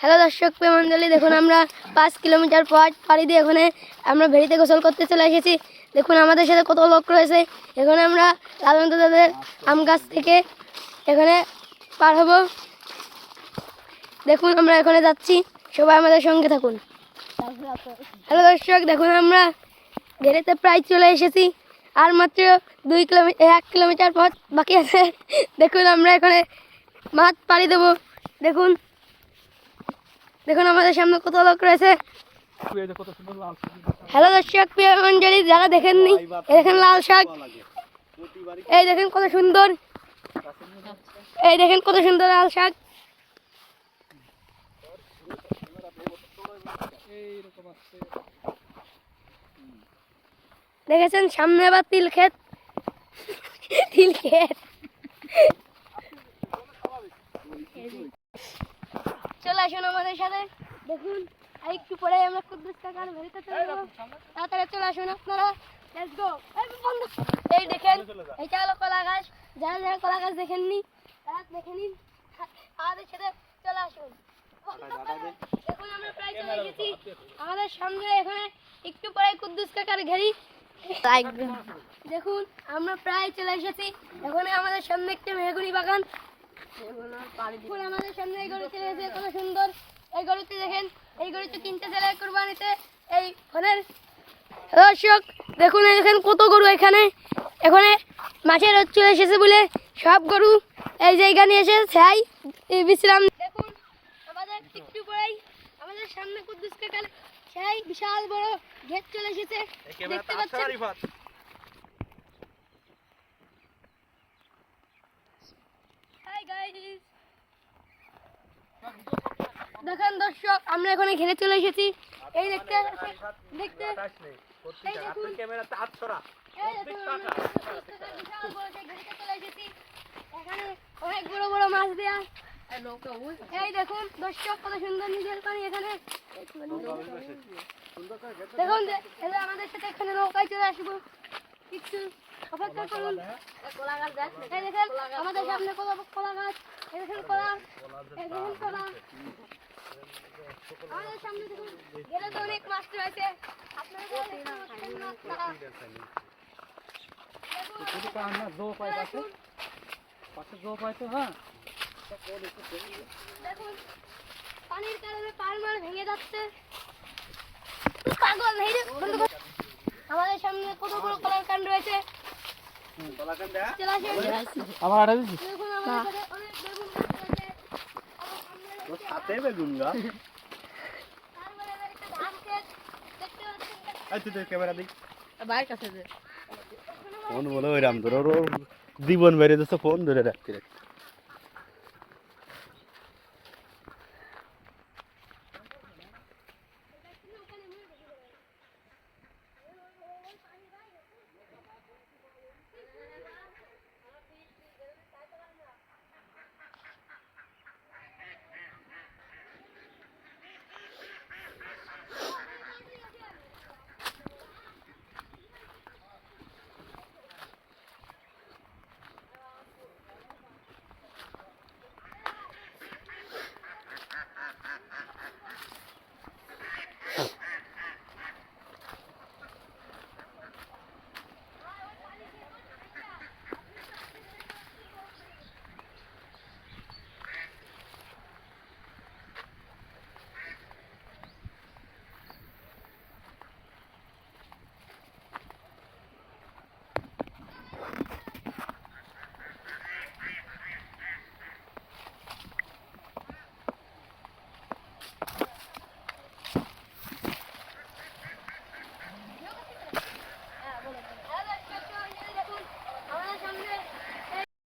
Hello দর্শক মন্ডলী, দেখুন আমরা পাঁচ কিলোমিটার পথ পাড়ি দিয়ে এখানে আমরা ভেড়িতে গোসল করতে চলে এসেছি। দেখুন আমাদের সাথে কত লোক রয়েছে। এখানে আমরা লালন্ত দাদের আম গাছ থেকে এখানে পার হব। দেখুন আমরা এখানে যাচ্ছি। সবাই আমাদের সঙ্গে থাকুন। হ্যালো দর্শক, দেখুন আমরা ঘেরেতে প্রায় চলে এসেছি। আর মাত্র দুই কিলোমিটার এক কিলোমিটার পথ বাকি আছে। দেখুন আমরা এখানে মাছ পাড়ি দেবো। দেখুন দেখুন, আমাদের সামনে কত লোক রয়েছে। হ্যালো দর্শক, প্রিয় মঞ্জলি যারা দেখেননি, এই দেখেন লাল শাক। এই দেখেন কত সুন্দর। এই দেখেন কত সুন্দর লাল শাক। দেখেছেন, সামনে আবার তিল ক্ষেত। তিল ক্ষেত। চলে আসুন আমাদের সাথে। দেখুন আর একটু পরে আমরা কুদ্দুস কাকার ভেরিতে চলে যাব। তাড়াতাড়ি চলে আসুন আপনারা। লেটস গো এই দেখেন এটা হলো কলা গাছ যারা যারা কলা গাছ দেখেননি তারা দেখে নিন আমাদের সাথে চলে আসুন। দেখুন আমরা প্রায় চলে এসেছি। আমাদের সামনে এখানে একটু পরে কুদ্দুস কাকার ঘেরি দেখুন আমরা প্রায় চলে এসেছি। এখানে আমাদের সামনে একটা মেহগুনি বাগান। দেখুন আমাদের সামনে এই গরু চলে কত সুন্দর। এই গরুতে দেখেন এই গরুতে কিনতে চলে কোরবানিতে। এই ফোনের দর্শক দেখুন এই দেখেন কত গরু এখানে। এখানে মাছের রোদ চলে এসেছে বলে সব গরু এই জায়গা নিয়ে এসে ছাই বিশ্রাম। দেখুন আমাদের একটু পরেই আমাদের সামনে কুদ্দুস কাকার সেই বিশাল বড় গেট চলে এসেছে। দেখতে পাচ্ছেন? দেখেন দর্শক, আমরা এখানে ঘেরে চলে এসেছি। এই দেখতে দেখতে। এখানে কত সুন্দর নিজের পানি এখানে। দেখুন আমাদের সাথে এখানে নৌকায় চলে আসব। একটু অপেক্ষা আমাদের সামনে কলা কলা গাছ। আমাদের সামনে দেখুন গেলে তো অনেক মাছ রয়েছে আপনারা। দেখুন, দেখুন। পানির কারণে পার মার ভেঙে যাচ্ছে। পাগল। আমাদের সামনে কত বড় কলার কাণ্ড রয়েছে আমার দেখুন আমাদের অনেক রয়েছে। বেগুন গাছ তোর ক্যামেরা দিক বাইর কাছে দে। ফোন বলে ওই রাম ধরো জীবন বেড়ে যাচ্ছে ফোন ধরে রাখতে রাখতে।